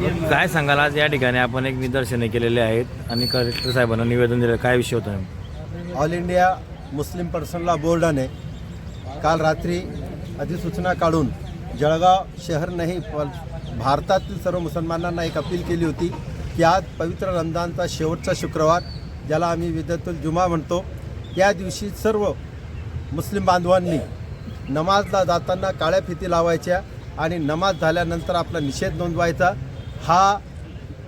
काय सांगाल? आज या ठिकाणी आपण एक निदर्शने केलेले आहेत आणि कलेक्टर साहेबांना निवेदन दिलं. काय विषय होता all India Muslim person law बोर्डाने काल रात्री अधिसूचना काढून जळगाव शहर नाही पण भारतातील सर्व मुसलमानांना एक अपील केली होती की आज पवित्र रमजानचा शेवटचा शुक्रवार ज्याला आम्ही विद्यातुल जुमा म्हणतो त्या दिवशी सर्व मुस्लिम बांधवांनी नमाजला जाताना काळ्या फिती लावायच्या आणि नमाज झाल्यानंतर आपला निषेध नोंदवायचा. हा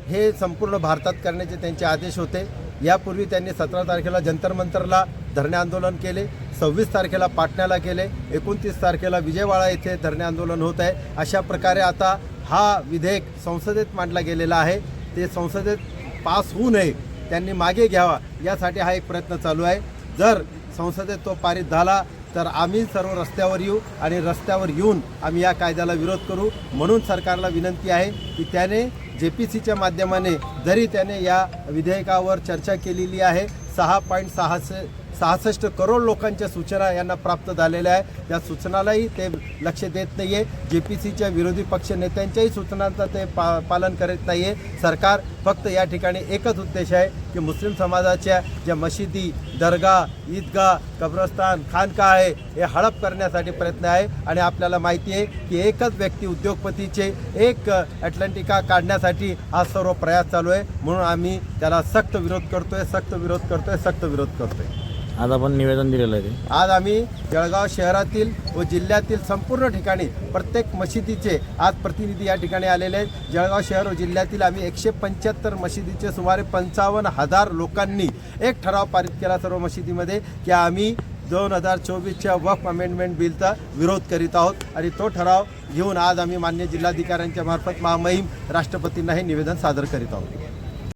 हे संपूर्ण भारतात करण्याचे त्यांचे आदेश होते. यापूर्वी त्यांनी सतरा तारखेला जंतर मंतरला धरणे आंदोलन केले सव्वीस तारखेला पाटण्याला केले एकोणतीस तारखेला विजयवाडा येथे धरणे आंदोलन होत आहे. अशा प्रकारे आता हा विधेयक संसदेत मांडला गेलेला आहे. ते संसदेत पास होऊ नये त्यांनी मागे घ्यावा यासाठी हा एक प्रयत्न चालू आहे. जर संसदेत तो पारित झाला तर आम्ही सर्व रस्त्यावर येऊ आणि रस्त्यावर येऊन आम्ही या कायद्याला विरोध करू. म्हणून सरकारला विनंती आहे की त्याने जे पी सीच्या माध्यमाने जरी त्याने या विधेयकावर चर्चा केलेली आहे सहा पॉईंट सहाशे सहासष्ट करोड लोकांच्या सूचना यांना प्राप्त झालेल्या आहे. त्या सूचनालाही ते लक्ष देत नाही आहे जे पी सीच्या विरोधी पक्ष नेत्यांच्याही सूचनांचं ते पा पालन करत नाही आहे सरकार फक्त या ठिकाणी एकच उद्देश आहे की मुस्लिम समाजाच्या ज्या मशिदी दर्गा ईदगाह कब्रस्तान खानका आहे हे हडप करण्यासाठी प्रयत्न आहे. आणि आपल्याला माहिती आहे की एकच व्यक्ती उद्योगपतीचे एक अटलांटिका काढण्यासाठी हा सर्व प्रयास चालू आहे. म्हणून आम्ही त्याला सक्त विरोध करतोय सक्त विरोध करतोय सक्त विरोध करतोय. आज आपण निवेदन दिलेलं आहे ते. आज आम्ही जळगाव शहरातील व जिल्ह्यातील संपूर्ण ठिकाणी प्रत्येक मशिदीचे आज प्रतिनिधी या ठिकाणी आलेले आहेत. जळगाव शहर व जिल्ह्यातील आम्ही एकशे पंच्याहत्तर मशिदीचे सुमारे पंचावन्न हजार लोकांनी एक ठराव पारित केला सर्व मशिदीमध्ये की आम्ही दोन हजार चोवीसच्या वफ अमेंडमेंट बिलचा विरोध करीत आहोत. आणि तो ठराव घेऊन आज आम्ही मान्य जिल्हाधिकाऱ्यांच्या मार्फत महामहिम राष्ट्रपतींना हे निवेदन सादर करीत आहोत.